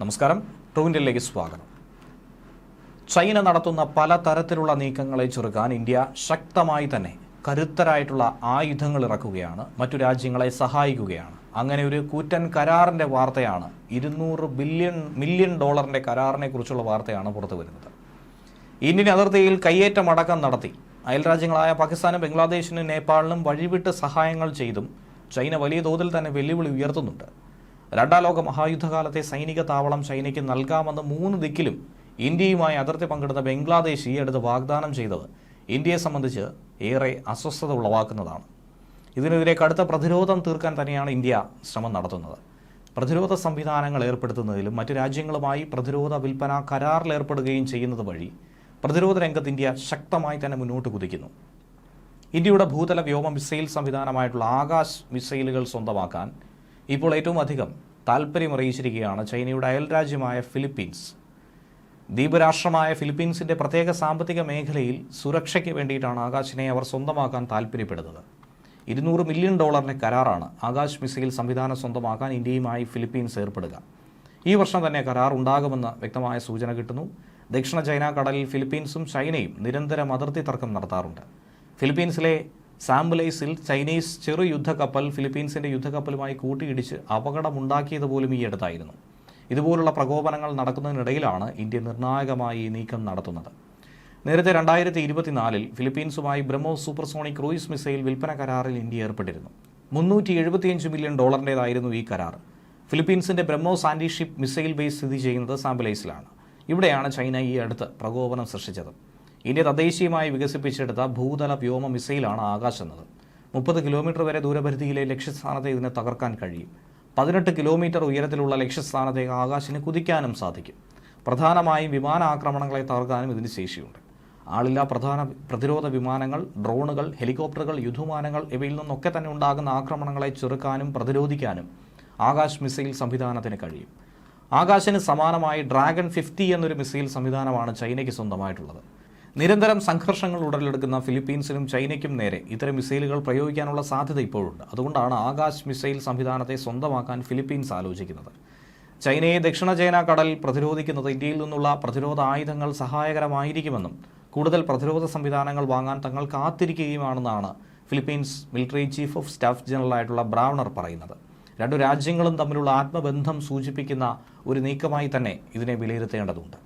നമസ്കാരം. ട്രൂവിന്റെയിലേക്ക് സ്വാഗതം. ചൈന നടത്തുന്ന പല തരത്തിലുള്ള നീക്കങ്ങളെ ചെറുക്കാൻ ഇന്ത്യ ശക്തമായി തന്നെ കരുത്തരായിട്ടുള്ള ആയുധങ്ങൾ ഇറക്കുകയാണ്. മറ്റു രാജ്യങ്ങളെ സഹായിക്കുകയാണ്. അങ്ങനെ ഒരു കൂറ്റൻ കരാറിന്റെ വാർത്തയാണ് ഇരുന്നൂറ് ബില്യൺ മില്യൺ ഡോളറിന്റെ കരാറിനെ കുറിച്ചുള്ള വാർത്തയാണ് പുറത്തു വരുന്നത്. ഇന്ത്യൻ അതിർത്തിയിൽ കയ്യേറ്റം അടക്കം നടത്തി. അയൽരാജ്യങ്ങളായ പാകിസ്ഥാനും ബംഗ്ലാദേശിനും നേപ്പാളിനും വഴിവിട്ട് സഹായങ്ങൾ ചെയ്തും ചൈന വലിയ തോതിൽ തന്നെ വെല്ലുവിളി ഉയർത്തുന്നുണ്ട്. രണ്ടാം ലോക മഹായുദ്ധകാലത്തെ സൈനിക താവളം ചൈനയ്ക്ക് നൽകാമെന്ന് മൂന്ന് ദിക്കിലും ഇന്ത്യയുമായി അതിർത്തി പങ്കിടുന്ന ബംഗ്ലാദേശ് ഈ അടുത്ത് വാഗ്ദാനം ചെയ്തത് ഇന്ത്യയെ സംബന്ധിച്ച് ഏറെ അസ്വസ്ഥത ഉളവാക്കുന്നതാണ്. ഇതിനെതിരെ കടുത്ത പ്രതിരോധം തീർക്കാൻ തന്നെയാണ് ഇന്ത്യ ശ്രമം നടത്തുന്നത്. പ്രതിരോധ സംവിധാനങ്ങൾ ഏർപ്പെടുത്തുന്നതിലും മറ്റു രാജ്യങ്ങളുമായി പ്രതിരോധ വിൽപ്പന കരാറിൽ ഏർപ്പെടുകയും ചെയ്യുന്നത് വഴി പ്രതിരോധ രംഗത്ത് ഇന്ത്യ ശക്തമായി തന്നെ മുന്നോട്ട് കുതിക്കുന്നു. ഇന്ത്യയുടെ ഭൂതല വ്യോമ മിസൈൽ സംവിധാനമായിട്ടുള്ള ആകാശ് മിസൈലുകൾ സ്വന്തമാക്കാൻ ഇപ്പോൾ ഏറ്റവും അധികം താല്പര്യം അറിയിച്ചിരിക്കുകയാണ് ചൈനയുടെ അയൽരാജ്യമായ ഫിലിപ്പീൻസ്. ദ്വീപരാഷ്ട്രമായ ഫിലിപ്പീൻസിന്റെ പ്രത്യേക സാമ്പത്തിക മേഖലയിൽ സുരക്ഷയ്ക്ക് വേണ്ടിയിട്ടാണ് ആകാശിനെ അവർ സ്വന്തമാക്കാൻ താല്പര്യപ്പെടുന്നത് ഇരുന്നൂറ് മില്യൺ ഡോളറിന്റെ കരാറാണ് ആകാശ് മിസൈൽ സംവിധാനം സ്വന്തമാക്കാൻ ഇന്ത്യയുമായി ഫിലിപ്പീൻസ് ഏർപ്പെടുക. ഈ വർഷം തന്നെ കരാർ ഉണ്ടാകുമെന്ന് വ്യക്തമായ സൂചന കിട്ടുന്നു. ദക്ഷിണ ചൈന കടലിൽ ഫിലിപ്പീൻസും ചൈനയും നിരന്തരം അതിർത്തി തർക്കം നടത്താറുണ്ട്. ഫിലിപ്പീൻസിലെ സാംബുലൈസിൽ ചൈനീസ് ചെറു യുദ്ധക്കപ്പൽ ഫിലിപ്പീൻസിന്റെ യുദ്ധക്കപ്പലുമായി കൂട്ടിയിടിച്ച് അപകടമുണ്ടാക്കിയത് പോലും ഈ അടുത്തായിരുന്നു. ഇതുപോലുള്ള പ്രകോപനങ്ങൾ നടക്കുന്നതിനിടയിലാണ് ഇന്ത്യ നിർണായകമായി നീക്കം നടത്തുന്നത്. നേരത്തെ രണ്ടായിരത്തി ഇരുപത്തിനാലിൽ ഫിലിപ്പീൻസുമായി ബ്രഹ്മോസ് സൂപ്പർസോണിക് ക്രൂയിസ് മിസൈൽ വിൽപ്പന കരാറിൽ ഇന്ത്യ ഏർപ്പെട്ടിരുന്നു. മുന്നൂറ്റി എഴുപത്തിയഞ്ച് മില്യൺ ഡോളറിന്റേതായിരുന്നു ഈ കരാർ. ഫിലിപ്പീൻസിന്റെ ബ്രഹ്മോസ് ആന്റിഷിപ്പ് മിസൈൽ ബേസ് സ്ഥിതി ചെയ്യുന്നത് സാമ്പിലൈസിലാണ് ഇവിടെയാണ് ചൈന ഈ അടുത്ത് പ്രകോപനം സൃഷ്ടിച്ചത്. ഇന്ത്യ തദ്ദേശീയമായി വികസിപ്പിച്ചെടുത്ത ഭൂതല വ്യോമ മിസൈലാണ് ആകാശ് എന്നത് മുപ്പത് കിലോമീറ്റർ വരെ ദൂരപരിധിയിലെ ലക്ഷ്യസ്ഥാനത്തെ ഇതിനെ തകർക്കാൻ കഴിയും. പതിനെട്ട് കിലോമീറ്റർ ഉയരത്തിലുള്ള ലക്ഷ്യസ്ഥാനത്തെ ആകാശിന് കുതിക്കാനും സാധിക്കും. പ്രധാനമായും വിമാന ആക്രമണങ്ങളെ തകർക്കാനും ഇതിന് ശേഷിയുണ്ട്. ആളില്ലാ പ്രധാന പ്രതിരോധ വിമാനങ്ങൾ ഡ്രോണുകൾ ഹെലികോപ്റ്ററുകൾ യുദ്ധമാനങ്ങൾ ഇവയിൽ നിന്നൊക്കെ തന്നെ ഉണ്ടാകുന്ന ആക്രമണങ്ങളെ ചെറുക്കാനും പ്രതിരോധിക്കാനും ആകാശ് മിസൈൽ സംവിധാനത്തിന് കഴിയും. ആകാശിന് സമാനമായി ഡ്രാഗൺ ഫിഫ്റ്റി എന്നൊരു മിസൈൽ സംവിധാനമാണ് ചൈനയ്ക്ക് സ്വന്തമായിട്ടുള്ളത്. നിരന്തരം സംഘർഷങ്ങൾ ഉടലെടുക്കുന്ന ഫിലിപ്പീൻസിനും ചൈനയ്ക്കും നേരെ ഇത്തരം മിസൈലുകൾ പ്രയോഗിക്കാനുള്ള സാധ്യത ഇപ്പോഴുണ്ട്. അതുകൊണ്ടാണ് ആകാശ് മിസൈൽ സംവിധാനത്തെ സ്വന്തമാക്കാൻ ഫിലിപ്പീൻസ് ആലോചിക്കുന്നത്. ചൈനയെ ദക്ഷിണ ചൈന കടൽ പ്രതിരോധിക്കുന്നത് ഇന്ത്യയിൽ നിന്നുള്ള പ്രതിരോധ ആയുധങ്ങൾ സഹായകരമായിരിക്കുമെന്നും കൂടുതൽ പ്രതിരോധ സംവിധാനങ്ങൾ വാങ്ങാൻ തങ്ങൾ കാത്തിരിക്കുകയുമാണെന്നാണ് Philippines military chief of staff ജനറലായിട്ടുള്ള Brawner പറയുന്നത്. രണ്ടു രാജ്യങ്ങളും തമ്മിലുള്ള ആത്മബന്ധം സൂചിപ്പിക്കുന്ന ഒരു നീക്കമായി തന്നെ ഇതിനെ വിലയിരുത്തേണ്ടതുണ്ട്.